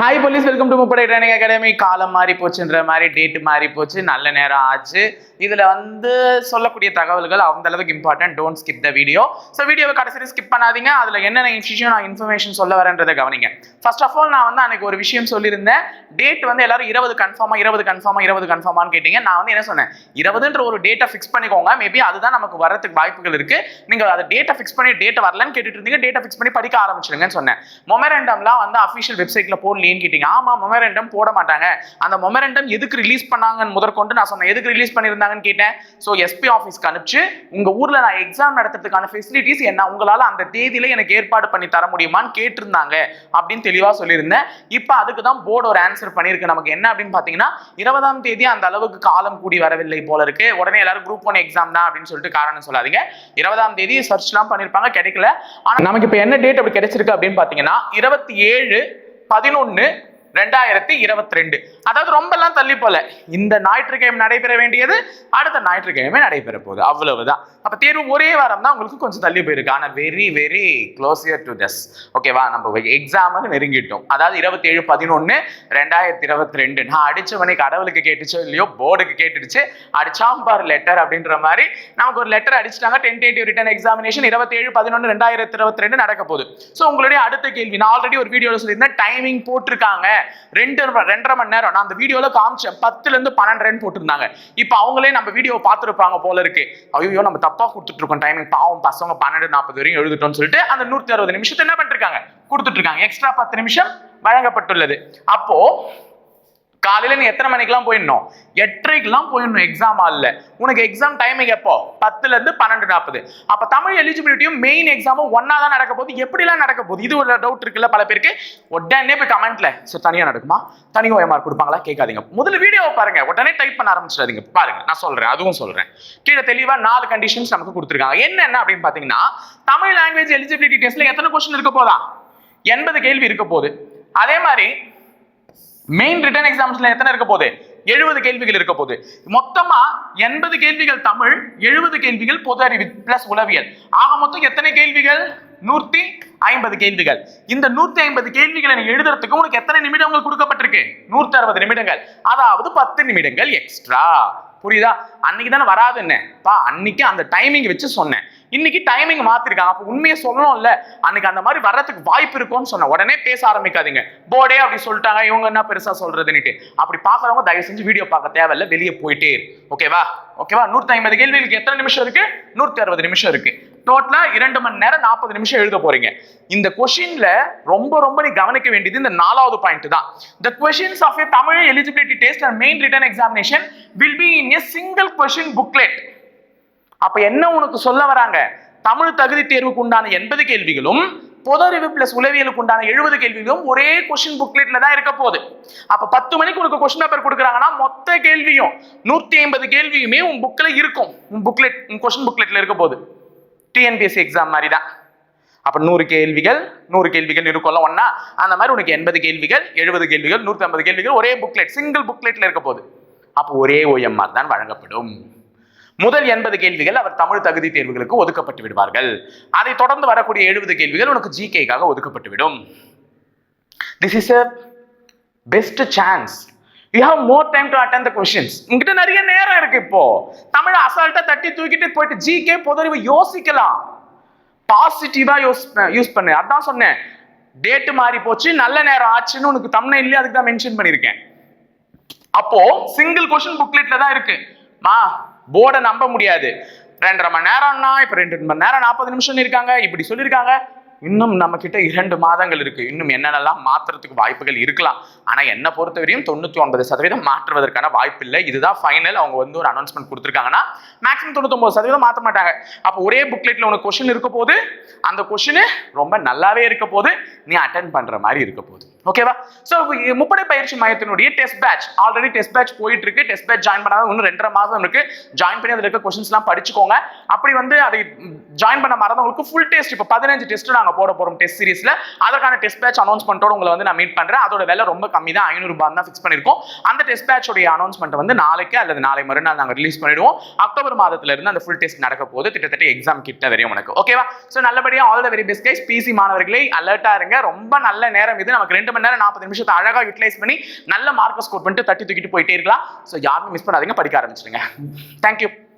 Hi police welcome to முப்படை training academy காலம் மாறி போச்சுன்ற மாதிரி டேட் மாறி போச்சு. நல்ல நேரம் ஆச்சு. இதில் வந்து சொல்லக்கூடிய தகவல்கள் அந்த அளவுக்கு important don't skip the video so வீடியோவை கடைசியில் ஸ்கிப் பண்ணாதீங்க. அதில் என்னென்ன விஷயம் நான் இன்ஃபர்மேஷன் சொல்ல வரேன்றதை கவனிங்க. ஃபர்ஸ்ட் ஆஃப் ஆல் நான் வந்து அன்னைக்கு ஒரு விஷயம் சொல்லியிருந்தேன். டேட் வந்து எல்லாரும் இருபது கன்ஃபார்மாக இருபது கன்ஃபார்மாக இருபது கன்ஃபார்மான்னு கேட்டீங்க. நான் வந்து என்ன சொன்னேன்? இருபதுன்ற ஒரு டேட்டை ஃபிக்ஸ் பண்ணிக்கோங்க. மேபி அதுதான் நமக்கு வரதுக்கு வாய்ப்புகள் இருக்கு. நீங்க அதை டேட்டை ஃபிக்ஸ் பண்ணி டேட் வரலன்னு கேட்டுட்டு இருந்தீங்க. டேட்டை ஃபிக்ஸ் பண்ணி படிக்க ஆரம்பிச்சிருங்கன்னு சொன்னேன். மொமெரண்டம்லாம் வந்து அஃபிஷியல் வெப்சைட்ல ஏன்னு கேட்டீங்க. ஆமா மொமெரண்டம் போட மாட்டாங்க. அந்த மொமெரண்டம் எதுக்கு ரிலீஸ் பண்ணாங்கன்னு முதற்கொண்டு நான் சொன்னேன். எதுக்கு ரிலீஸ் பண்ணியிருந்தாங்கன்னு கேட்டேன். ஸோ எஸ்பி ஆஃபீஸ்க்கு அனுப்பிச்சு உங்க ஊர்ல நான் எக்ஸாம் நடத்துறதுக்கான ஃபெசிலிட்டிஸ் என்ன? உங்களால அந்த தேதியில எனக்கு ஏற்பாடு பண்ணி தர முடியுமான்னு கேட்டிருந்தாங்க அப்படின்னு தெளிவா சொல்லியிருந்தேன். இப்போ அதுக்கு தான் போர்டு ஒரு ஆன்சர் பண்ணியிருக்கு. நமக்கு என்ன அப்படின்னு பார்த்தீங்கன்னா இருபதாம் தேதி அந்த அளவுக்கு காலம் கூடி வரவில்லை போல இருக்கு. உடனே எல்லாரும் குரூப் ஒன் எக்ஸாம் தான் அப்படின்னு சொல்லிட்டு காரணம் சொல்லாதீங்க. இருபதாம் தேதி சர்ச்லாம் பண்ணியிருப்பாங்க கிடைக்கல. ஆனா நமக்கு இப்போ என்ன டேட் அப்படி கிடைச்சிருக்கு அப்படின்னு பார்த்தீங்கன்னா இருபத்தி ஏழு பதினொன்னு ரெண்டாயிரத்தி இருபத்தி ரெண்டு. அதாவது ரொம்பலாம் தள்ளி போல இந்த ஞாயிற்றுக்கிழமை நடைபெற வேண்டியது அடுத்த ஞாயிற்றுக்கிழமை நடைபெற போகுது. அவ்வளவுதான். அப்ப தேர்வு ஒரே வாரம் தான் உங்களுக்கு கொஞ்சம் தள்ளி போயிருக்கு. ஆனா very very closer to this ஓகேவா நம்ம எக்ஸாமுக்கு நெருங்கிட்டோம். அதாவது இருபத்தி ஏழு பதினொன்னு ரெண்டாயிரத்தி இருபத்தி ரெண்டு நான் அடிச்சவனை கடவுளுக்கு கேட்டுச்சோ இல்லையோ போர்டுக்கு கேட்டுடுச்சு. அடிச்சாம்பார் லெட்டர் அப்படின்ற மாதிரி நமக்கு ஒரு லெட்டர் அடிச்சிட்டாங்க. டென்டேட்டிவ் ரிட்டன் எக்ஸாமினேஷன் இருபத்தி ஏழு பதினொன்று ரெண்டாயிரத்தி இருபத்தி ரெண்டு நடக்க போகுது. ஸோ உங்களுடைய அடுத்த கேள்வி நான் ஆல்ரெடி ஒரு வீடியோவில் சொல்லியிருந்தேன் டைமிங் போட்டிருக்காங்க. ரெண்டு ரெண்டரை மணி நேரம். நான் அந்த வீடியோல காமிச்சேன் பத்துல இருந்து பன்னெண்டு போட்டிருந்தாங்க. இப்போ அவங்களே நம்ம வீடியோ பார்த்துருப்பாங்க போல இருக்கு. ஐயோ நம்ம தப்பா கொடுத்துட்டு இருக்கோம். டைமிங் பாவம் பசங்க பன்னெண்டு நாற்பது வரையும் எழுதிட்டோம்னு சொல்லிட்டு அந்த நூத்தி அறுபது நிமிஷத்தை என்ன பண்ணிருக்காங்க? கொடுத்துட்டு இருக்காங்க. எக்ஸ்ட்ரா பத்து நிமிஷம் வழங்கப்பட்டுள்ளது. அப்போ காலையில நீ எத்தனை மணிக்கெல்லாம் போயிடணும்? எட்டரைக்கெல்லாம் போயிடணும் எக்ஸாம் ஹாலில் உனக்கு எக்ஸாம் டைமிங் எப்போ? பத்துல இருந்து பன்னெண்டு நாற்பது அப்ப தமிழ் எலிஜிபிலிட்டியும் மெயின் எக்ஸாமும் ஒன்னா தான் நடக்க போகுது. எப்படிலாம் நடக்க போகுது? இது ஒரு டவுட் இருக்குல்ல பல பேருக்கு. உடனே போய் கமெண்ட்ல சார் தனியா நடக்குமா? தனி ஓஎம்ஆர் கொடுப்பாங்களா? கேட்காதீங்க. முதல்ல வீடியோவை பாருங்க. உடனே டைப் பண்ண ஆரம்பிச்சிடாதீங்க. பாருங்க நான் சொல்றேன் அதுவும் சொல்றேன். கீழே தெளிவா நாலு கண்டிஷன்ஸ் நமக்கு கொடுத்துருக்காங்க. என்னென்ன அப்படின்னு பாத்தீங்கன்னா தமிழ் லாங்குவேஜ் எலிஜிபிலிட்டி டெஸ்ட்ல எத்தனை கொஸ்டின் இருக்க போதா எண்பது கேள்வி இருக்க போகுது. அதே மாதிரி மெயின் ரிட்டர்ன் எக்ஸாம்ஸ்ல எத்தனை இருக்க போகுது? எழுபது கேள்விகள் இருக்க போகுது. மொத்தமா எண்பது கேள்விகள் தமிழ் எழுபது கேள்விகள் பொது அறிவு பிளஸ் உளவியல். ஆக மொத்தம் எத்தனை கேள்விகள்? நூத்தி ஐம்பது கேள்விகள். இந்த நூத்தி ஐம்பது கேள்விகளை நீ எழுதுறதுக்கு உனக்கு எத்தனை நிமிடங்கள் கொடுக்கப்பட்டிருக்கு? நூத்தி அறுபது நிமிடங்கள். அதாவது பத்து நிமிடங்கள் எக்ஸ்ட்ரா புரியுதா? அன்னைக்கு தானே வராதுன்னு. பா அன்னைக்கு அந்த டைமிங் வச்சு சொன்னேன். இன்னைக்கு டைமிங் மாத்திருக்காங்க. அப்ப உண்மையை சொல்லணும்ல. அன்னைக்கு அந்த மாதிரி வர்றதுக்கு வாய்ப்பு இருக்கும்னு சொன்ன உடனே பேச ஆரம்பிக்காதீங்க. போர்டே அப்படி சொல்லிட்டாங்க. இவங்க என்ன பெருசா சொல்றதுன்னுட்டு. அப்படி பாக்குறவங்க தயவு செஞ்சு வீடியோ பார்க்க தேவையில்ல. வெளியே போயிட்டே ஓகேவா ஓகேவா நூத்தி ஐம்பது கேள்விகளுக்கு எத்தனை நிமிஷம் இருக்கு? நூத்தி அறுபது நிமிஷம் இருக்கு. டோட்டலா இரண்டு மணி நேரம் நாற்பது நிமிஷம் எழுத போறீங்க. இந்த கொஷின்ல ரொம்ப ரொம்ப நீ கவனிக்க வேண்டியது இந்த நாலாவது பாயிண்ட் தான். The questions of a Tamil eligibility test and main written examination will be in a single question booklet அப்ப என்ன உனக்கு சொல்ல வராங்க? தமிழ் தகுதி தேர்வுக்கு உண்டான எண்பது கேள்விகளும் பொது அறிவு பிளஸ் உளவியலுக்கு உண்டான எழுபது கேள்விகளும் ஒரே கொஸ்டின் புக்லெட்ல தான் இருக்க போகுது. அப்ப பத்து மணிக்கு உனக்கு கொஸ்டின் பேப்பர் கொடுக்குறாங்கன்னா மொத்த கேள்வியும் நூத்தி ஐம்பது கேள்வியுமே உன் புக்ல இருக்கும். உன் புக்லெட் உன் கொஸ்டின் புக்லெட்ல இருக்க போகுது. டிஎன்பிஎஸ்சி எக்ஸாம் மாதிரி தான் அப்போ நூறு கேள்விகள் நூறு கேள்விகள் இருக்கும்ல ஒன்னா அந்த மாதிரி உனக்கு எண்பது கேள்விகள் எழுபது கேள்விகள் நூற்றி ஐம்பது கேள்விகள் ஒரே புக்லெட் சிங்கிள் புக்லெட்டில் இருக்க போகுது. அப்போ ஒரே ஓஎம்ஆர் தான் வழங்கப்படும். முதல் எண்பது கேள்விகள் அவர் தமிழ் தகுதி தேர்வுகளுக்கு ஒதுக்கப்பட்டு விடுவார்கள். அதை தொடர்ந்து வரக்கூடிய எழுபது கேள்விகள் உனக்கு ஜிகேக்காக ஒதுக்கப்பட்டு விடும். This is a best chance you have more time to attend the questions உங்ககிட்ட நிறைய நேரம் இருக்கு இப்போ. தமிழ் அசால்ட்டா தட்டி தூக்கிட்டு போயிட்டு ஜிகே பொதறிவு யோசிக்கலாம். பாசிட்டிவா யூஸ் யூஸ் பண்ணு. அதான் சொன்னேன். டேட்டு மாறி போச்சு நல்ல நேரம் ஆச்சுன்னு உனக்கு தமிழ்ல அதுக்கு தான் மென்ஷன் பண்ணியிருக்கேன். அப்போ சிங்கிள் கொஷின் புக்லெட்ல தான் இருக்கு. மா போர்டை நம்ப முடியாது. ரெண்டரை மணி நேரம்னா இப்ப ரெண்டு மணி நேரம் நாற்பது நிமிஷம் இருக்காங்க இப்படி சொல்லியிருக்காங்க. இன்னும் நம்ம கிட்ட இரண்டு மாதங்கள் இருக்கு. இன்னும் என்னென்னலாம் மாற்றுறதுக்கு வாய்ப்புகள் இருக்கலாம். ஆனா என்ன பொறுத்தவரையும் தொண்ணூத்தி ஒன்பது சதவீதம் மாற்றுவதற்கான வாய்ப்பு இல்லை. இதுதான் ஃபைனல் அவங்க வந்து ஒரு அனௌன்ஸ்மெண்ட் கொடுத்துருக்காங்கன்னா மேக்ஸிமம் தொண்ணூத்தொன்பது சதவீதம் மாற்ற மாட்டாங்க. அப்போ ஒரே புக்லெட்ல உனக்கு கொஸ்டின் இருக்க போது அந்த கொஸ்டின் ரொம்ப நல்லாவே இருக்க போது நீ அட்டன் பண்ற மாதிரி இருக்க போகுது. ஓகேவா ஸோ முப்படை பயிற்சி மையத்தினுடைய test batch already test batch போயிட்டு இருக்கு டெஸ்ட் பேட்ச் ஜாயின் பண்ணாத இன்னும் ரெண்டரை மாதம் இருக்கு. ஜாயின் பண்ணி அதில் இருக்க கொஸ்டின்ஸ்லாம் படிச்சுக்கோங்க. அப்படி வந்து அதை ஜாயின் பண்ண மறந்தவங்களுக்கு ஃபுல் டெஸ்ட் இப்போ பதினஞ்சு டெஸ்ட் நாங்கள் போட போகிறோம் டெஸ்ட் சீரிஸில் அதற்கான டெஸ்ட் பேட்ச் அனௌன்ஸ்மெண்ட்டோட உங்களை வந்து நான் மீட் பண்ணுறேன் அதோட விலை ரொம்ப கம்மி தான். ஐநூறு தான் ஃபிக்ஸ் பண்ணியிருக்கோம். அந்த டெஸ்ட் பேட்சோடைய அனௌன்ஸ்மெண்ட் வந்து நாளைக்கு அல்லது நாளை மறுநாள் நாங்கள் ரிலீஸ் பண்ணிடுவோம். அக்டோபர் மாதத்துல இருந்து அந்த ஃபுல் டெஸ்ட் நடக்க போது கிட்டத்தட்ட எக்ஸாம் கிட்ட வரையும் உனக்கு. ஓகேவா ஸோ நல்லபடியாக all the very best guys PC மாணவர்களே அலர்ட்டாக இருங்க. ரொம்ப நல்ல நேரம் இது. நமக்கு ரெண்டு ரெண்டு மணி நேரம் நாற்பது நிமிஷத்தை அழகாக யூட்டிலைஸ் பண்ணி நல்ல மார்க்கை ஸ்கோர் பண்ணிட்டு தட்டி தூக்கிட்டு போயிட்டே இருக்கலாம். ஸோ யாருமே மிஸ் பண்ணாதீங்க படிக்க ஆரம்பிச்சிருங்க தேங்க்யூ